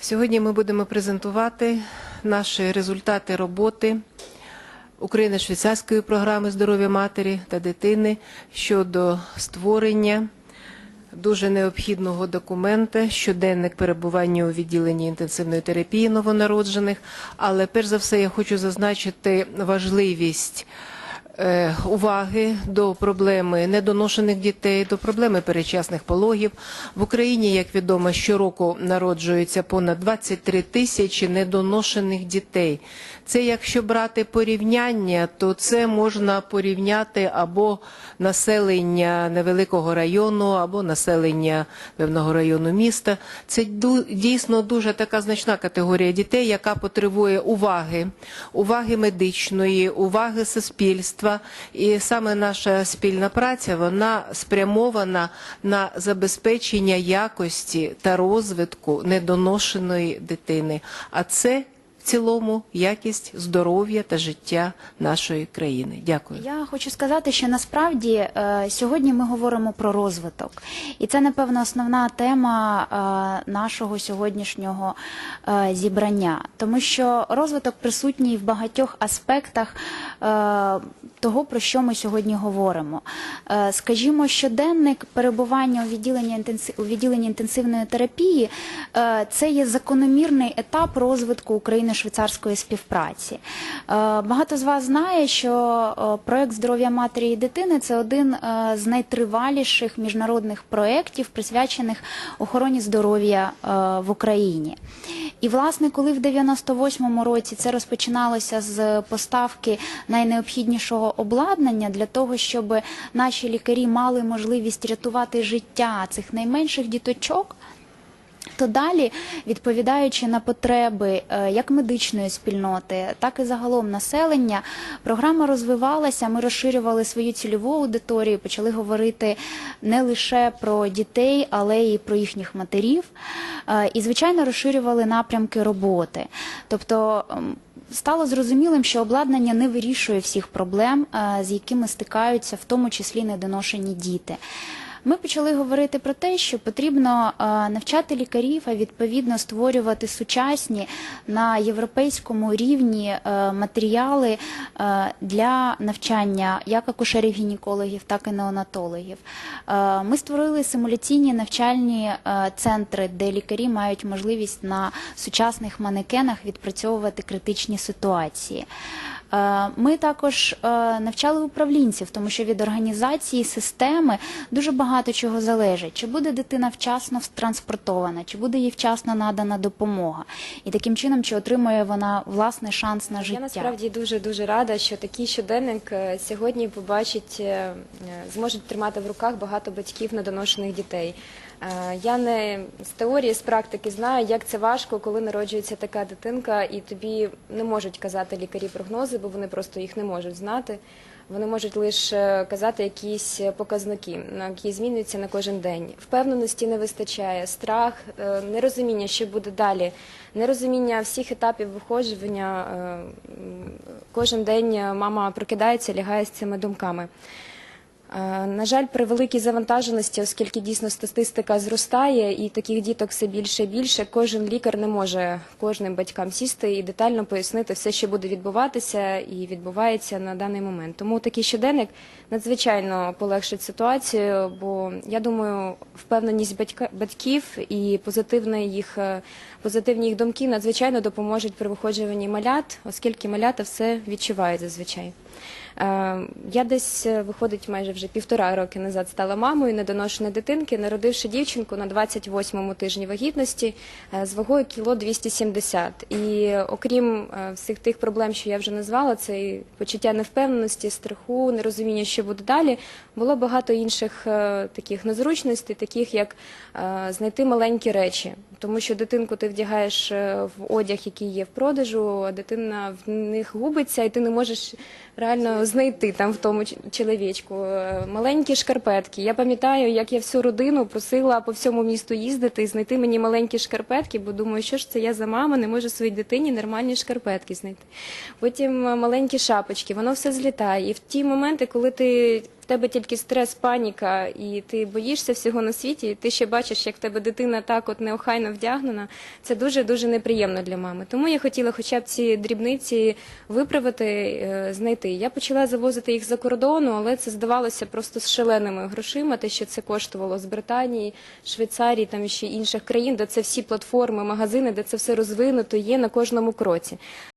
Сьогодні ми будемо презентувати наші результати роботи Україно-швейцарської програми здоров'я матері та дитини щодо створення дуже необхідного документа щоденник перебування у відділенні інтенсивної терапії новонароджених. Але перш за все я хочу зазначити важливість уваги до проблеми недоношених дітей, до проблеми передчасних пологів. В Україні, як відомо, щороку народжується понад 23 тисячі недоношених дітей. Це якщо брати порівняння, то це можна порівняти або населення невеликого району, або населення певного району міста. Це дійсно дуже така значна категорія дітей, яка потребує уваги, уваги медичної, уваги суспільства. І саме наша спільна праця вона спрямована на забезпечення якості та розвитку недоношеної дитини. А це цілому якість здоров'я та життя нашої країни. Дякую. Я хочу сказати, що насправді е, сьогодні ми говоримо про розвиток, і це напевно основна тема е, нашого сьогоднішнього е, зібрання, тому що розвиток присутній в багатьох аспектах того, про що ми сьогодні говоримо. Скажімо, щоденник перебування у відділенні у відділенні інтенсивної терапії це є закономірний етап розвитку України-швейцарської співпраці. Е, Багато з вас знає, що е, проект здоров'я матері і дитини це один е, з найтриваліших міжнародних проєктів, присвячених охороні здоров'я в Україні. І власне, коли в 98-му році це розпочиналося з поставки найнеобхіднішого обладнання для того, щоб наші лікарі мали можливість рятувати життя цих найменших діточок. То далі, відповідаючи на потреби е, як медичної спільноти, так і загалом населення, програма розвивалася. Ми розширювали свою цільову аудиторію, почали говорити не лише про дітей, але й про їхніх матерів. Е, І, звичайно, розширювали напрямки роботи. Тобто стало зрозумілим, що обладнання не вирішує всіх проблем, е, з якими стикаються, в тому числі недоношені діти. Ми почали говорити про те, що потрібно навчати лікарів, а відповідно створювати сучасні на європейському рівні е, матеріали е, для навчання як акушерів-гінекологів, так і неонатологів. Е, Ми створили симуляційні навчальні центри, де лікарі мають можливість на сучасних манекенах відпрацьовувати критичні ситуації. Е, Ми також е, навчали управлінців, тому що від організації системи дуже багато чого залежить. Чи буде дитина вчасно транспортована, чи буде їй вчасно надана допомога, і таким чином чи отримує вона власний шанс на життя. Я насправді дуже дуже рада, що такий щоденник е, сьогодні побачить, зможуть тримати в руках багато батьків недоношених дітей. Я не з теорії, з практики знаю, як це важко, коли народжується така дитинка, і тобі не можуть казати лікарі прогнози, бо вони просто їх не можуть знати. Вони можуть лише казати якісь показники, які змінюються на кожен день. Впевненості не вистачає, страх, е, нерозуміння, що буде далі, нерозуміння всіх етапів виходжування. е, Кожен день мама прокидається, лягає з цими думками. Е, На жаль, при великій завантаженості, оскільки дійсно статистика зростає і таких діток все більше і більше, кожен лікар не може кожним батькам сісти і детально пояснити все, що буде відбуватися і відбувається на даний момент. Тому такий щоденник надзвичайно полегшить ситуацію, бо я думаю, впевненість батька, батьків і позитивне їх, е, позитивні їх думки надзвичайно допоможуть при виходжуванні малят, оскільки малята все відчувають зазвичай. Е, Я десь е, виходить майже вже півтора роки назад стала мамою недоношеної дитинки, народивши дівчинку на 28-му тижні вагітності е, з вагою кіло 270. І окрім всіх тих проблем, що я вже назвала, це і почуття невпевненості, страху, нерозуміння, що буде далі. Було багато інших таких незручностей, таких як знайти маленькі речі. Тому що дитинку ти вдягаєш е, в одяг, який є в продажу, а дитина в них губиться, і ти не можеш реально знайти там в тому чоловічку Е, маленькі шкарпетки. Я пам'ятаю, як я всю родину просила по всьому місту їздити і знайти мені маленькі шкарпетки, бо думаю, що ж це я за мама, не можу своїй дитині нормальні шкарпетки знайти. Потім е, маленькі шапочки, воно все злітає. І в ті моменти, коли ти тебе тільки стрес, паніка, і ти боїшся всього на світі, і ти ще бачиш, як в тебе дитина так от неохайно вдягнена. Це дуже дуже неприємно для мами. Тому я хотіла хоча б ці дрібниці виправити, е, знайти. Я почала завозити їх за кордону, але це здавалося просто з шаленими грошима, те, що це коштувало з Британії, Швейцарії, там ще інших країн, де це всі платформи, магазини, де це все розвинуто, є на кожному кроці.